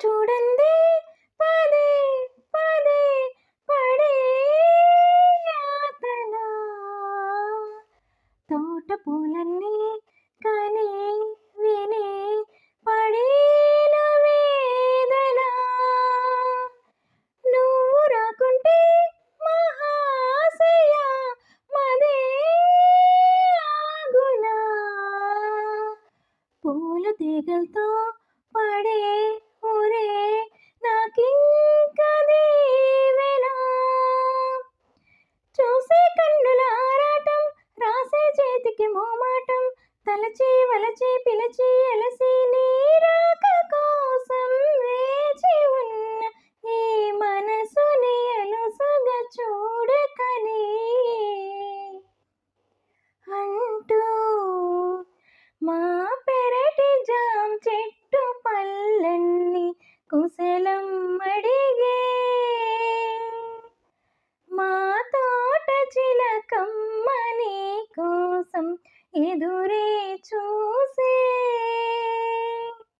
చూడండి పదే పదే పడే యాతన తోట పూలన్నీ కని విని పడిన వేదన నువ్వు రాకుంటే మహాశయ మదే ఆగునా పూల తీగలతో పడే మోమాటం తలచి వలచి పిలచి అలసి నీరాక కోసం వేచి ఉన్న ఈ మనసుని అలుసుగా చూడకని. అంటూ మా పెరటి జాం చెట్టు పళ్ళన్ని కుశలం అడిగే. మా తోట చిలకమ్మ నీకు కోసం ఎదురు